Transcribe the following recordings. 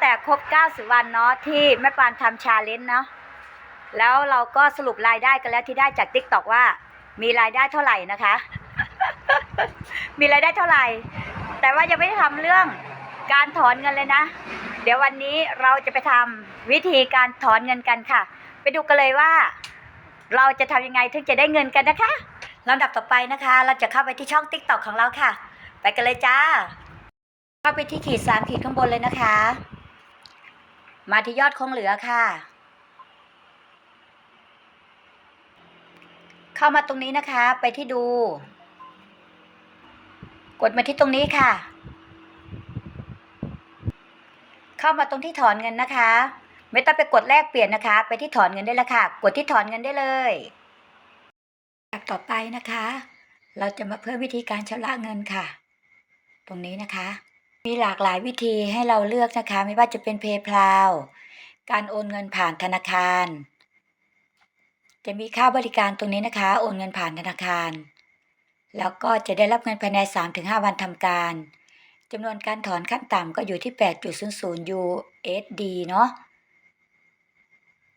แต่ครบ 90 วันเนาะที่แม่ปานทำชาเลนจ์เนาะแล้วเราก็สรุปรายได้กันแล้วที่ได้จาก t ิ k t o k ว่า มีรายได้เท่าไหร่นะคะ มีรายได้เท่าไหร่ แต่ว่ายังไม่ได้ทำเรื่องการถอนเงินเลยนะ เดี๋ยววันนี้เราจะไปทำวิธีการถอนเงินกันค่ะ ไปดูกันเลยว่า เราจะทำยังไงถึงจะได้เงินกันนะคะลำดับต่อไปนะคะ เราจะเข้าไปที่ช่อง t ิ k t o k ของเราค่ะ ไปกันเลยจ้า เข้าไปที่ขีดสามขีดข้างบนเลยนะคะ มาที่ยอดคงเหลือค่ะ เข้ามาตรงนี้นะคะ ไปที่ดู กดมาที่ตรงนี้ค่ะ เข้ามาตรงที่ถอนเงินนะคะ ไม่ต้องไปกดแลกเปลี่ยนนะคะ ไปที่ถอนเงินได้แล้วค่ะ กดที่ถอนเงินได้เลยต่อไปนะคะ เราจะมาเพิ่มวิธีการชำระเงินค่ะ ตรงนี้นะคะ มีหลากหลายวิธีให้เราเลือกนะคะ ไม่ว่าจะเป็น PayPal การโอนเงินผ่านธนาคาร จะมีค่าบริการตรงนี้นะคะ โอนเงินผ่านธนาคาร แล้วก็จะได้รับเงินภายใน 3-5 วันทำการจำนวนการถอนขั้นต่ำก็อยู่ที่ 8.00 USD เนาะ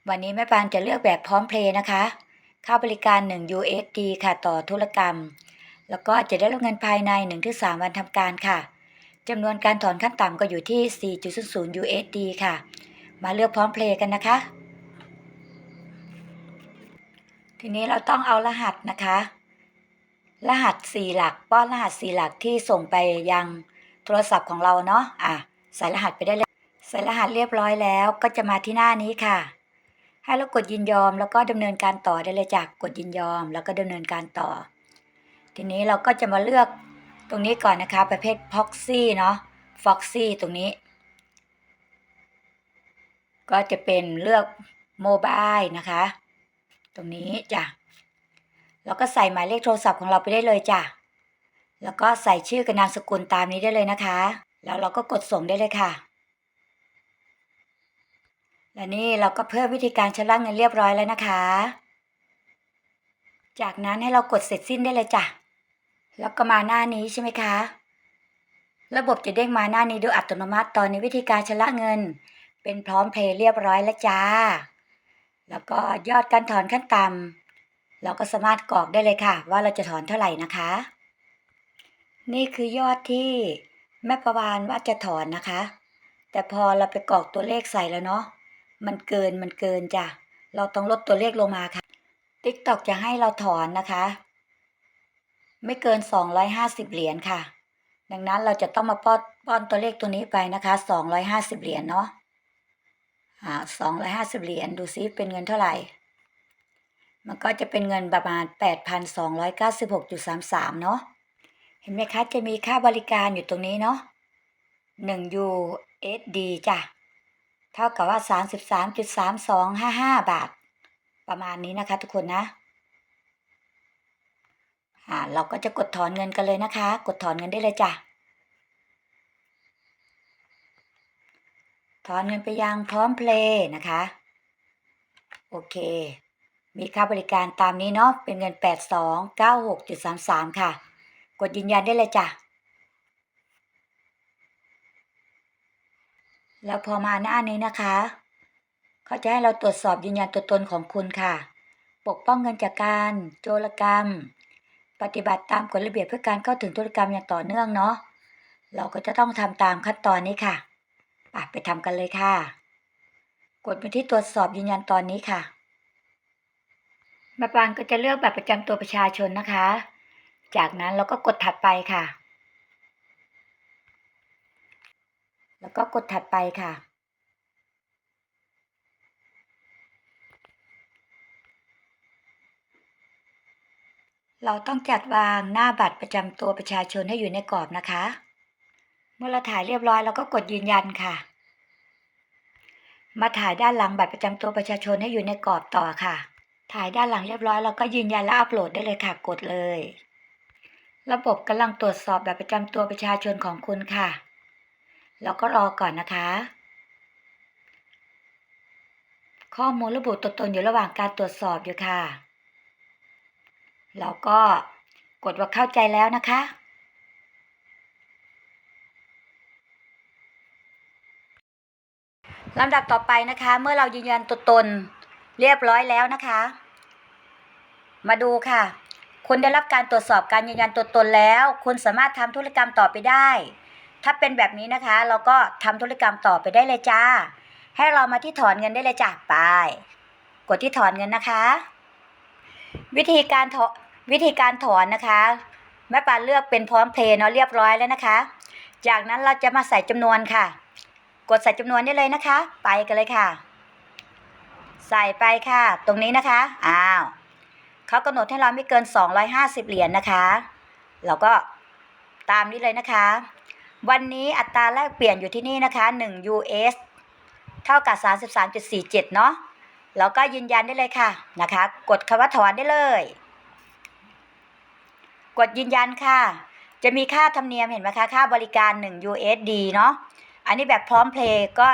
วันนี้แม่ปานจะเลือกแบบพร้อมเพลย์นะคะ ค่าบริการ 1 USD ค่ะต่อธุรกรรม แล้วก็จะได้รับเงินภายใน 1-3 วันทำการค่ะ จำนวนการถอนขั้นต่ำก็อยู่ที่ 4.00 USD ค่ะ มาเลือกพร้อมเพลย์กันนะคะ ทีนี้เราต้องเอารหัสนะคะ รหัส 4 หลัก ป้อนรหัส 4 หลักที่ส่งไปยังโทรศัพท์ของเราเนาะ อะ ใส่รหัสไปได้เลย ใส่รหัสเรียบร้อยแล้วก็จะมาที่หน้านี้ค่ะ ให้เรากดยินยอมแล้วก็ดำเนินการต่อได้เลยจากกดยินยอมแล้วก็ดำเนินการต่อ ทีนี้เราก็จะมาเลือก รงนี้ก่อนนะคะ ประเภท Proxy เนาะ Foxy ตรงนี้ ก็จะเป็นเลือกโมบายนะคะ ตรงนี้จ้ะแล้วก็ใส่หมายเลขโทรศัพท์ของเราไปได้เลยจ้ะแล้วก็ใส่ชื่อกับนามสกุลตามนี้ได้เลยนะคะ แล้วเราก็กดส่งได้เลยค่ะ และนี่เราก็เพิ่มวิธีการชำระเงินเรียบร้อยแล้วนะคะ จากนั้นให้เรากดเสร็จสิ้นได้เลยจ้ะ แล้วก็มาหน้านี้ใช่ไหมคะ ระบบจะเด้งมาหน้านี้โดยอัตโนมัติตอนนี้วิธีการชำระเงิน เป็นพร้อมเพย์เรียบร้อยแล้วจ้า แล้วก็ยอดการถอนขั้นต่ำเราก็สามารถกรอกได้เลยค่ะ ว่าเราจะถอนเท่าไหร่นะคะ นี่คือยอดที่แม่ประวานว่าจะถอนนะคะ แต่พอเราไปกรอกตัวเลขใส่แล้วเนาะมันเกินมันเกินจ้ะเราต้องลดตัวเลขลงมาค่ะ TikTok จะให้เราถอนนะคะ ไม่เกิน 250 เหรียญค่ะ ดังนั้นเราจะต้องมาป้อนป้อนตัวเลขตัวนี้ไปนะคะ 250 เหรียญเนาะอ่า250 เหรียญดูซิเป็นเงินเท่าไหร่ มันก็จะเป็นเงินประมาณ 8,296.33 เนาะเห็นไหมคะ จะมีค่าบริการอยู่ตรงนี้เนาะ1 USD จ้ะ เท่ากับว่า 33.3255 บาท ประมาณนี้นะคะทุกคนนะ อ่าเราก็จะกดถอนเงินกันเลยนะคะ กดถอนเงินได้เลยจ้ะถอนเงินไปยังพร้อมเพลย์นะคะ โอเค มีค่าบริการตามนี้เนาะเป็นเงิน 8296.33 ค่ะ กดยืนยันได้เลยจ้ะแล้วพอมาหน้านี้นะคะ เขาจะให้เราตรวจสอบยืนยันตัวตนของคุณค่ะ ปกป้องเงินจากการโจรกรรม ปฏิบัติตามกฎระเบียบเพื่อการเข้าถึงธุรกรรมอย่างต่อเนื่องเนาะ เราก็จะต้องทำตามขั้นตอนนี้ค่ะอะไปทำกันเลยค่ะ กดไปที่ตรวจสอบยืนยันตอนนี้ค่ะแม่ปานก็จะเลือกแบัตรประจำตัวประชาชนนะคะ จากนั้นเราก็กดถัดไปค่ะ แล้วก็กดถัดไปค่ะ เราต้องจัดวางหน้าบัตรประจำตัวประชาชนให้อยู่ในกรอบนะคะ เมื่อเราถ่ายเรียบร้อยเราก็กดยืนยันค่ะ มาถ่ายด้านหลังบัตรประจำตัวประชาชนให้อยู่ในกรอบต่อค่ะ ถ่ายด้านหลังเรียบร้อยเราก็ยืนยันและอัปโหลดได้เลยค่ะ กดเลย ระบบกำลังตรวจสอบบัตรประจำตัวประชาชนของคุณค่ะเราก็รอก่อนนะคะ ข้อมูลระบุตัวตนอยู่ระหว่างการตรวจสอบอยู่ค่ะ เราก็กดว่าเข้าใจแล้วนะคะ ลำดับต่อไปนะคะ เมื่อเรายืนยันตัวตนเรียบร้อยแล้วนะคะ มาดูค่ะ คุณได้รับการตรวจสอบการยืนยันตัวตนแล้ว คุณสามารถทำธุรกรรมต่อไปได้ ถ้าเป็นแบบนี้นะคะ เราก็ทำธุรกรรมต่อไปได้เลยจ้า ให้เรามาที่ถอนเงินได้เลยจ้ะไป กดที่ถอนเงินนะคะ วิธีการถอน วิธีการถอนนะคะ แม่ปานเลือกเป็นพร้อมเพย์เนาะเรียบร้อยแล้วนะคะ จากนั้นเราจะมาใส่จำนวนค่ะ กดใส่จำนวนได้เลยนะคะ ไปกันเลยค่ะ ใส่ไปค่ะ ตรงนี้นะคะอ้าวเขากำหนดให้เราไม่เกิน 250 เหรียญนนะคะ เราก็ตามนี้เลยนะคะ วันนี้อัตราแลกเปลี่ยนอยู่ที่นี่นะคะ 1 US เท่ากับ 33.47 เนาะแล้วก็ยืนยันได้เลยค่ะนะคะ กดคำว่าถอนได้เลย กดยืนยันค่ะ จะมีค่าธรรมเนียมเห็นไหมคะ ค่าบริการ 1 USD เนาะ อันนี้แบบพร้อมเพลย์ก็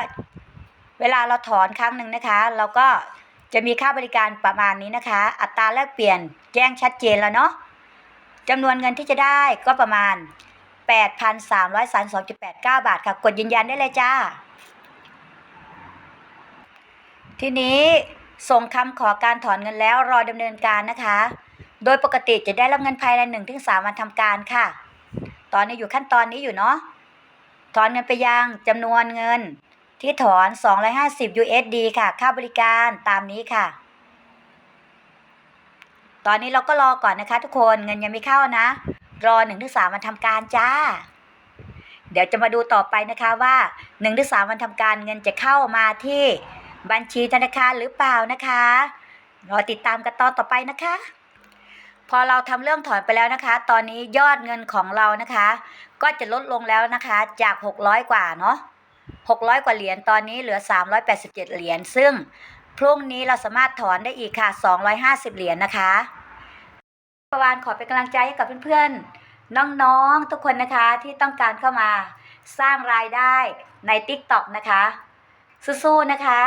เวลาเราถอนครั้งหนึ่งนะคะ เราก็จะมีค่าบริการประมาณนี้นะคะ อัตราแลกเปลี่ยนแจ้งชัดเจนแล้วเนาะจำนวนเงินที่จะได้ก็ประมาณ 8,332.89 บาทค่ะ กดยืนยันได้เลยจ้า ทีนี้ส่งคำขอการถอนเงินแล้วรอดำเนินการนะคะ โดยปกติจะได้รับเงินภายใน1นถึงสวันทำการค่ะ ตอนนี้อยู่ขั้นตอนนี้อยู่เนาะ ถอนเงินไปยังจำนวนเงิน ที่ถอน 250 USD ค่ะ ค่าบริการตามนี้ค่ะ ตอนนี้เราก็รอก่อนนะคะ ทุกคน เงินยังไม่เข้านะ รอ1-3ถึงสวันทำการจ้า เดี๋ยวจะมาดูต่อไปนะคะว่า1-3ถึงสวันทำการเงินจะเข้ามาที่บัญชีธนาคารหรือเปล่านะคะ รอติดตามกันตอนต่อไปนะคะ พอเราทำเรื่องถอนไปแล้วนะคะ ตอนนี้ยอดเงินของเรานะคะ ก็จะลดลงแล้วนะคะจาก 600 กว่าเนาะ600 กว่าเหรียญตอนนี้เหลือ 387 เหรียญซึ่งพรุ่งนี้เราสามารถถอนได้อีกค่ะ 250 เหรียญนะคะประวานขอเป็นกำลังใจให้กับเพื่อนๆ น้องๆ ทุกคนนะคะที่ต้องการเข้ามาสร้างรายได้ใน TikTok นะคะ สู้ๆนะคะ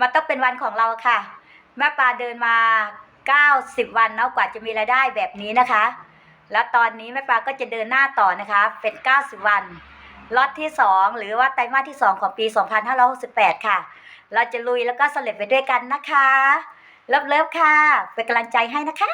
มันต้องเป็นวันของเราค่ะ แม่ปลาเดินมา 90 วันเนาะกว่าจะมีรายได้แบบนี้นะคะ แล้วตอนนี้แม่ปลาก็จะเดินหน้าต่อนะคะเป็น 90 วันล็อตที่ 2 หรือว่าไตรมาสที่ 2 ของปี 2568 ค่ะ เราจะลุยแล้วก็สำเร็จไปด้วยกันนะคะ เลิฟๆค่ะ เป็นกำลังใจให้นะคะ